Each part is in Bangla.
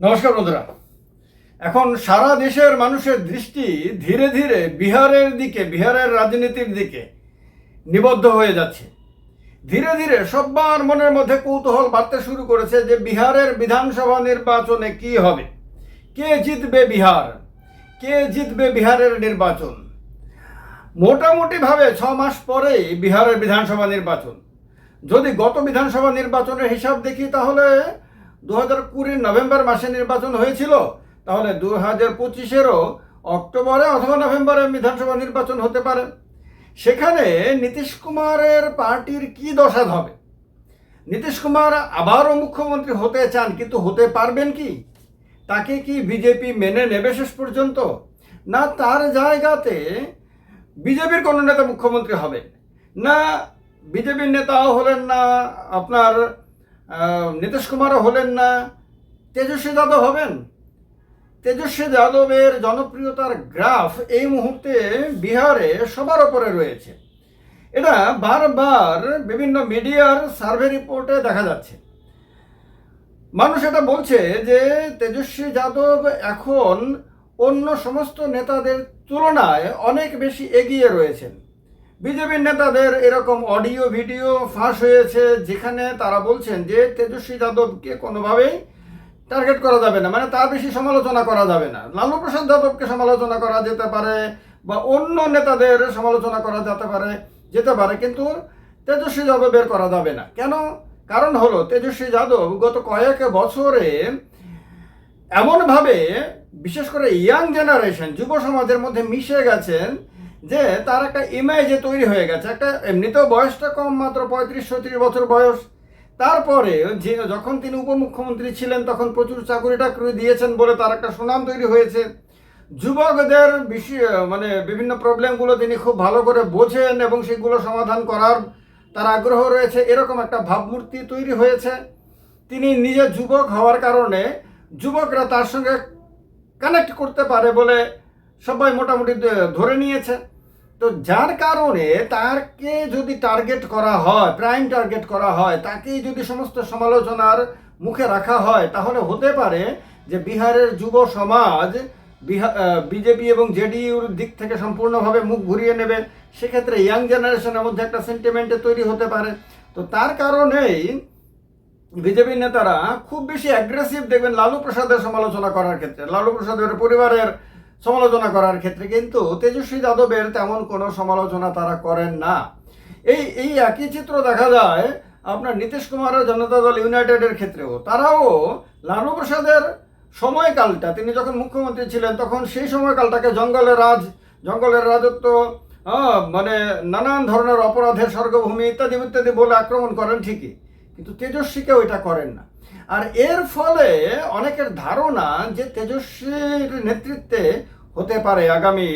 নমস্কার বন্ধুরা। এখন সারা দেশের মানুষের দৃষ্টি ধীরে ধীরে বিহারের দিকে, বিহারের রাজনীতির দিকে নিবদ্ধ হয়ে যাচ্ছে। ধীরে ধীরে সবার মনের মধ্যে কৌতূহল বাড়তে শুরু করেছে যে বিহারের বিধানসভা নির্বাচনে কি হবে? কে জিতবে বিহার? কে জিতবে বিহারের নির্বাচন? মোটামুটিভাবে ছ মাস পরেই বিহারের বিধানসভা নির্বাচন। যদি গত বিধানসভা নির্বাচনের হিসাব দেখি তাহলে দু হাজার কুড়ির নভেম্বর মাসে নির্বাচন হয়েছিল, তাহলে দু হাজার পঁচিশেরও অক্টোবরে অথবা নভেম্বরে বিধানসভা নির্বাচন হতে পারে। সেখানে নীতিশ কুমারের পার্টির কি দশা হবে? নীতিশ কুমার আবারও মুখ্যমন্ত্রী হতে চান, কিন্তু হতে পারবেন কি? তাকে কি বিজেপি মেনে নেবে শেষ পর্যন্ত? না তার জায়গাতে বিজেপির কোনো নেতা মুখ্যমন্ত্রী হবেন না বিজেপির নেতাও হলেন না আপনার নীতিশ কুমারও হলেন না, তেজস্বী যাদব হবেন। তেজস্বী যাদবের জনপ্রিয়তার গ্রাফ এই মুহূর্তে বিহারে সবার ওপরে রয়েছে। এটা বারবার বিভিন্ন মিডিয়ার সার্ভে রিপোর্টে দেখা যাচ্ছে। মানুষ এটা বলছে যে, তেজস্বী যাদব এখন অন্য সমস্ত নেতাদের তুলনায় অনেক বেশি এগিয়ে রয়েছেন। বিজেপির নেতাদের এরকম অডিও, ভিডিও ফাঁস হয়েছে, যেখানে তারা বলছেন যে তেজস্বী যাদবকে কোনোভাবেই টার্গেট করা যাবে না। মানে তার বেশি সমালোচনা করা যাবে না। লালু প্রসাদ যাদবকে সমালোচনা করা যেতে পারে বা অন্য নেতাদের সমালোচনা করা যেতে পারে যেতে পারে, কিন্তু তেজস্বী যাদবের করা যাবে না। কেন? কারণ হলো তেজস্বী যাদব গত কয়েক বছরে এমনভাবে, বিশেষ করে ইয়াং জেনারেশন, যুব সমাজের মধ্যে মিশে গেছেন যে তার একটা ইমেজ তৈরি হয়ে গেছে। একটা এমনিতেও বয়সটা কম, মাত্র পঁয়ত্রিশ, ছত্রিশ বছর বয়স। তারপরে যে যখন তিনি উপমুখ্যমন্ত্রী ছিলেন, তখন প্রচুর চাকরি টাকরি দিয়েছেন বলে তার একটা সুনাম তৈরি হয়েছে। যুবকদের মানে বিভিন্ন প্রবলেমগুলো তিনি খুব ভালো করে বোঝেন এবং সেগুলো সমাধান করার তার আগ্রহ রয়েছে। এরকম একটা ভাবমূর্তি তৈরি হয়েছে। তিনি নিজে যুবক হওয়ার কারণে যুবকরা তার সঙ্গে কানেক্ট করতে পারে বলে সবাই মোটামুটি ধরে নিয়েছে। তো যার কারণে তারকে যদি টার্গেট করা হয় প্রাইম টার্গেট করা হয়, তাকেই যদি সমস্ত সমালোচনার মুখে রাখা হয়, তাহলে হতে পারে যে বিহারের যুব সমাজ বিজেপি এবং জেডিইউর দিক থেকে সম্পূর্ণভাবে মুখ ঘুরিয়ে নেবে। সেক্ষেত্রে ইয়াং জেনারেশনের মধ্যে একটা সেন্টিমেন্টে তৈরি হতে পারে। তো তার কারণেই বিজেপি নেতারা খুব বেশি অ্যাগ্রেসিভ দেখবেন লালু প্রসাদের সমালোচনা করার ক্ষেত্রে। লালু প্রসাদের পরিবারের সমালোচনা করার ক্ষেত্রে কিন্তু তেজস্বী যাদবের তেমন কোনো সমালোচনা তারা করেন না। এই এই একই চিত্র দেখা যায় আপনার নীতিশ কুমারের জনতা দল ইউনাইটেডের ক্ষেত্রেও। তারাও লালু প্রসাদের সময়কালটা, তিনি যখন মুখ্যমন্ত্রী ছিলেন তখন সেই সময়কালটাকে জঙ্গলের রাজ, জঙ্গলের রাজত্ব মানে নানান ধরনের অপরাধের স্বর্গভূমি ইত্যাদি ইত্যাদি বলে আক্রমণ করেন ঠিকই। কিন্তু তেজস্বীকে ওইটা করেন না। আর এর ফলে অনেকের ধারণা যে তেজস্বীর নেতৃত্বে হতে পারে আগামী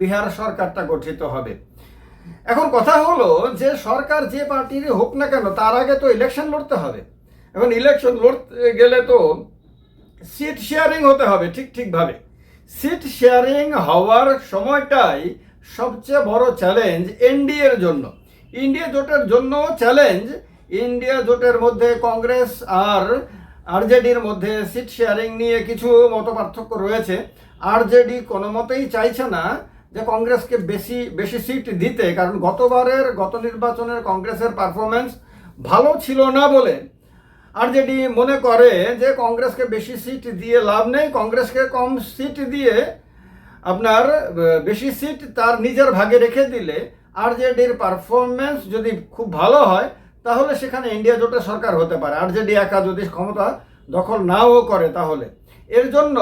বিহার সরকারটা গঠিত হবে। এখন কথা হলো যে সরকার যে পার্টির হোক না কেন, তার আগে তো ইলেকশন লড়তে হবে। এখন ইলেকশন লড়তে গেলে তো সিট শেয়ারিং হতে হবে ঠিক ঠিকভাবে। সিট শেয়ারিং হওয়ার সময়টাই সবচেয়ে বড় চ্যালেঞ্জ এনডিএর জন্য। ইন্ডিয়া জোটের জন্য চ্যালেঞ্জ ইন্ডিয়া জোটের মধ্যে কংগ্রেস আর আরজেডির মধ্যে সিট শেয়ারিং নিয়ে কিছু মত পার্থক্য রয়েছে। আরজেডি কোনো মতেই চাইছে না যে কংগ্রেসকে বেশি বেশি সিট দিতে, কারণ গতবারের গত নির্বাচনের কংগ্রেসের পারফরমেন্স ভালো ছিল না বলে। আরজেডি মনে করে যে কংগ্রেসকে বেশি সিট দিয়ে লাভ নেই, কংগ্রেসকে কম সিট দিয়ে আপনার বেশি সিট তার নিজের ভাগে রেখে দিলে আরজেডির পারফরমেন্স যদি খুব ভালো হয় তাহলে সেখানে ইন্ডিয়া জোটের সরকার হতে পারে। আরজেডি একা যদি ক্ষমতা দখল নাও করে তাহলে। এর জন্য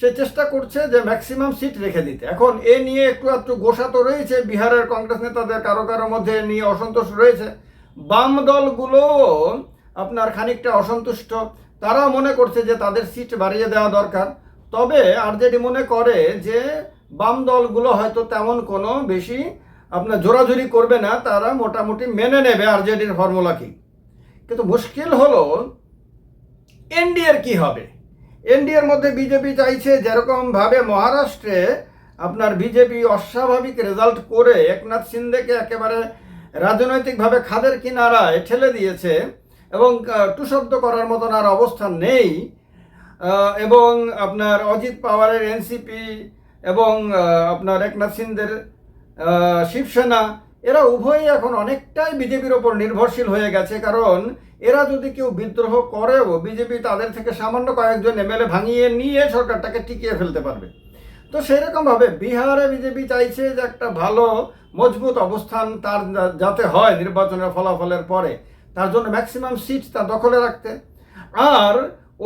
সে চেষ্টা করছে যে ম্যাক্সিমাম সিট রেখে দিতে। এখন এ নিয়ে একটু একটু গোসা তো রয়েছে। বিহারের কংগ্রেস নেতাদের কারও কারও মধ্যে নিয়ে অসন্তোষ রয়েছে। বাম দলগুলো আপনার খানিকটা অসন্তুষ্ট। তারা মনে করছে যে তাদের সিট বাড়িয়ে দেওয়া দরকার। তবে আরজেডি মনে করে যে বাম দলগুলো হয়তো তেমন কোনো বেশি আপনার জোরাজুরি করবে না, তারা মোটামুটি মেনে নেবে আরজেডির ফর্মুলা কি। কিন্তু মুশকিল হলো, এনডিএর কি হবে? এনডিএর মধ্যে বিজেপি চাইছে যেরকমভাবে মহারাষ্ট্রে আপনার বিজেপি অস্বাভাবিক রেজাল্ট করে একনাথ সিন্ধেকে একেবারে রাজনৈতিকভাবে খাদের কিনারায় ঠেলে দিয়েছে এবং টুশব্দ করার মতন আর অবস্থা নেই। এবং আপনার অজিত পাওয়ারের এনসিপি এবং আপনার একনাথ সিন্ধের শিবসেনা, এরা উভয়ই এখন অনেকটাই বিজেপির ওপর নির্ভরশীল হয়ে গেছে, কারণ এরা যদি কেউ বিদ্রোহ করেও বিজেপি তাদের থেকে সামান্য কয়েকজন এমএলএ ভাঙিয়ে নিয়ে সরকারটাকে টিকিয়ে ফেলতে পারবে। তো সেরকমভাবে বিহারে বিজেপি চাইছে যে একটা ভালো, মজবুত অবস্থান তার যাতে হয় নির্বাচনের ফলাফলের পরে। তার জন্য ম্যাক্সিমাম সিট তা দখলে রাখতে। আর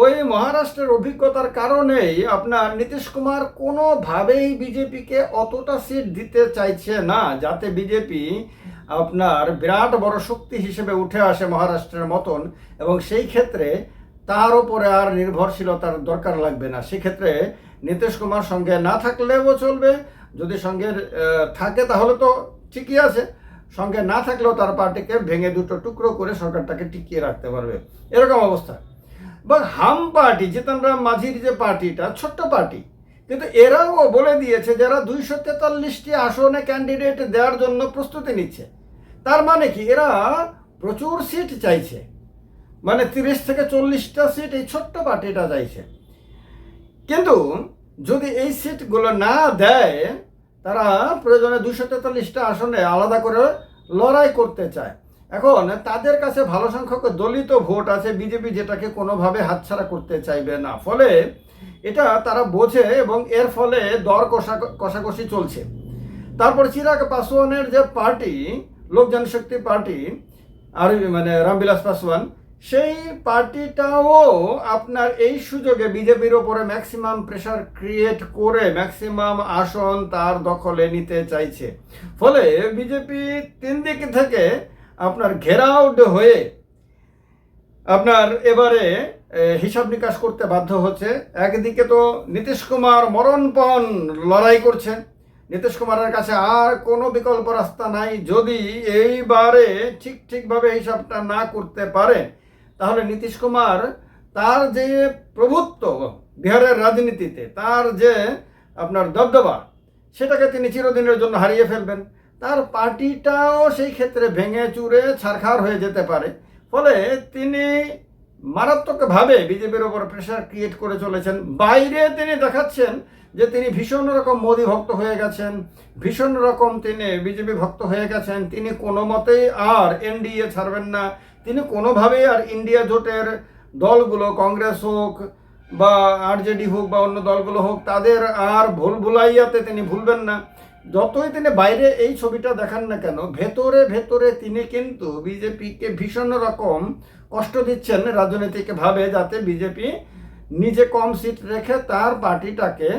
ওই মহারাষ্ট্রের অভিজ্ঞতার কারণেই আপনার নীতিশ কুমার কোনোভাবেই বিজেপিকে অতটা সিট দিতে চাইছে না, যাতে বিজেপি আপনার বিরাট বড় শক্তি হিসেবে উঠে আসে মহারাষ্ট্রের মতন এবং সেই ক্ষেত্রে তার উপরে আর নির্ভরশীলতার দরকার লাগবে না। সেক্ষেত্রে নীতিশ কুমার সঙ্গে না থাকলেও চলবে, যদি সঙ্গে থাকে তাহলে তো ঠিকই আছে, সঙ্গে না থাকলেও তার পার্টিকে ভেঙে দুটো টুকরো করে সরকারটাকে টিকিয়ে রাখতে পারবে। এরকম অবস্থা। বা হাম পার্টি জিতন রাম মাঝির যে পার্টিটা, ছোট্ট পার্টি। কিন্তু এরাও বলে দিয়েছে যারা দুইশো তেতাল্লিশটি আসনে ক্যান্ডিডেট দেওয়ার জন্য প্রস্তুতি নিচ্ছে। তার মানে কি? এরা প্রচুর সিট চাইছে। মানে তিরিশ থেকে চল্লিশটা সিট এই ছোট্ট পার্টিটা চাইছে। কিন্তু যদি এই সিটগুলো না দেয়, তারা প্রয়োজনে দুশো তেতাল্লিশটা আসনে আলাদা করে লড়াই করতে চায়। এখন তাদের কাছে ভালো সংখ্যক দলিত ভোট আছে, বিজেপি যেটাকে কোনোভাবে হাতছাড়া করতে চাইবে না। ফলে এটা তারা বোঝে এবং এর ফলে দর কষা কষাকষি চলছে। তারপর চিরাগ পাসওয়ানের যে পার্টি, লোক জনশক্তি পার্টি, আর মানে রামবিলাস পাসওয়ান সেই পার্টিটাও আপনার এই সুযোগে বিজেপির ওপরে ম্যাক্সিমাম প্রেশার ক্রিয়েট করে ম্যাক্সিমাম আসন তার দখলে নিতে চাইছে। ফলে বিজেপি তিন দিক থেকে আপনার ঘেরাউড হয়ে আপনার এবারে হিসাব নিকাশ করতে বাধ্য হচ্ছে। একদিকে তো নীতিশ কুমার মরণপণ লড়াই করছেন। নীতিশ কুমারের কাছে আর কোনো বিকল্প রাস্তা নাই। যদি এইবারে ঠিক ঠিকভাবে হিসাবটা না করতে পারে, তাহলে নীতিশ কুমার তার যে প্রভুত্ব বিহারের রাজনীতিতে, তার যে আপনার দবদবা, সেটাকে তিনি চিরদিনের জন্য হারিয়ে ফেলবেন। তার পার্টিটাও সেই ক্ষেত্রে ভেঙে চুরে ছারখার হয়ে যেতে পারে। ফলে তিনি মারাত্মকভাবে বিজেপির ওপর প্রেশার ক্রিয়েট করে চলেছেন। বাইরে তিনি দেখাচ্ছেন যে তিনি ভীষণ রকম মোদী ভক্ত হয়ে গেছেন, ভীষণ রকম তিনি বিজেপি ভক্ত হয়ে গেছেন। তিনি কোনো মতেই আর এনডিএ ছাড়বেন না। তিনি কোনোভাবেই আর ইন্ডিয়া জোটের দলগুলো, কংগ্রেস হোক বা আরজেডি হোক বা অন্য দলগুলো হোক, তাদের আর ভুল ভুলাইয়াতে তিনি ভুলবেন না। যতই তিনি বাইরে এই ছবিটা দেখান না কেন, ভেতরে ভেতরে তিনি কিন্তু বিজেপিকে ভীষণ রকম কষ্ট দিচ্ছেন রাজনৈতিকভাবে যাতে বিজেপি নিজে কম সিট রেখে তার পার্টিটাকে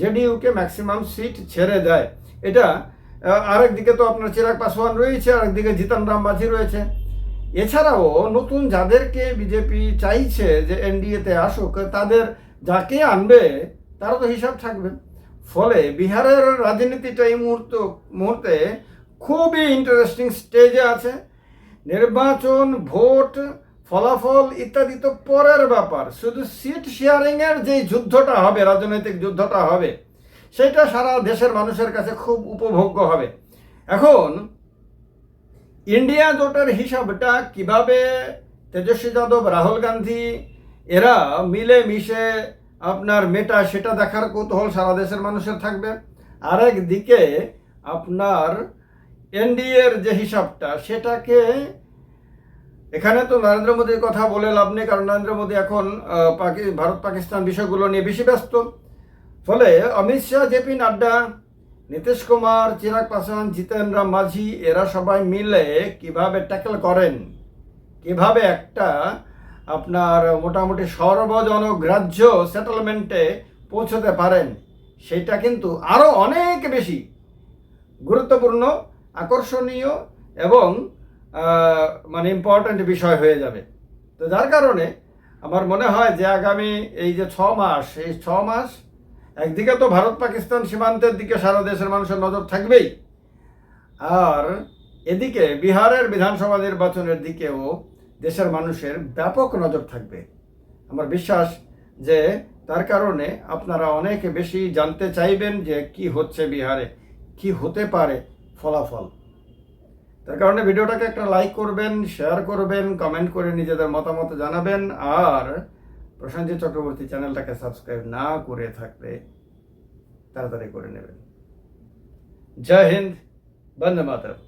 জেডিইউকে ম্যাক্সিমাম সিট ছেড়ে দেয়। এটা আরেকদিকে তো আপনার চিরাগ পাসওয়ান রয়েছে আরেকদিকে জিতন রাম মাঝি রয়েছে। এছাড়াও নতুন যাদেরকে বিজেপি চাইছে যে এনডিএতে আসুক, তাদের যাকে আনবে তারও তো হিসাব থাকবে। ফলে বিহারের রাজনীতিটা এই মুহূর্ত, মুহূর্তে খুবই ইন্টারেস্টিং স্টেজে আছে। নির্বাচন, ভোট, ফলাফল ইত্যাদি তো পরের ব্যাপার। শুধু সিট শেয়ারিংয়ের যে যুদ্ধটা হবে, রাজনৈতিক যুদ্ধটা হবে, সেটা সারা দেশের মানুষের কাছে খুব উপভোগ্য হবে। এখন, ইন্ডিয়া জোটের হিসাবটা কীভাবে তেজস্বী যাদব, রাহুল গান্ধী, এরা মিলে মিশে আপনার মেটা, সেটা দেখার কৌতূহল সারা দেশের মানুষের থাকবে। আরেক দিকে আপনার এনডিএর যে হিসাবটা, সেটাকে এখানে তো নরেন্দ্র মোদীর কথা বলে লাভ নেই, কারণ নরেন্দ্র মোদী এখন ভারত, পাকিস্তান বিষয়গুলো নিয়ে বেশি ব্যস্ত। ফলে অমিত শাহ, জেপি নাড্ডা, নীতিশ কুমার, চিরাগ পাসওয়ান জিতেন রাম মাঝি, এরা সবাই মিলে কীভাবে ট্যাকেল করেন, কীভাবে একটা আপনার মোটামুটি সর্বজনগ্রাহ্য সেটেলমেন্টে পৌঁছতে পারেন। সেটা কিন্তু আরও অনেক বেশি গুরুত্বপূর্ণ, আকর্ষণীয় এবং মানে ইম্পর্ট্যান্ট বিষয় হয়ে যাবে। তো যার কারণে আমার মনে হয় যে আগামী এই যে ছ মাস, এই ছ মাস একদিকে তো ভারত পাকিস্তান সীমান্তের দিকে সারা দেশের মানুষের নজর থাকবেই। আর এদিকে বিহারের বিধানসভা নির্বাচনের দিকেও দেশের মানুষের ব্যাপক নজর থাকবে। আমার বিশ্বাস যে তার কারণে আপনারা অনেক বেশি জানতে চাইবেন যে কি হচ্ছে বিহারে, কি হতে পারে ফলাফল। তার কারণে ভিডিওটাকে একটা লাইক করবেন, শেয়ার করবেন, কমেন্ট করে নিজেদের মতামত জানাবেন, আর প্রসেনজিৎ চক্রবর্তী চ্যানেলটাকে সাবস্ক্রাইব না করে থাকলে তাড়াতাড়ি করে নেবেন। জয় হিন্দ, বন্দে মাতরম।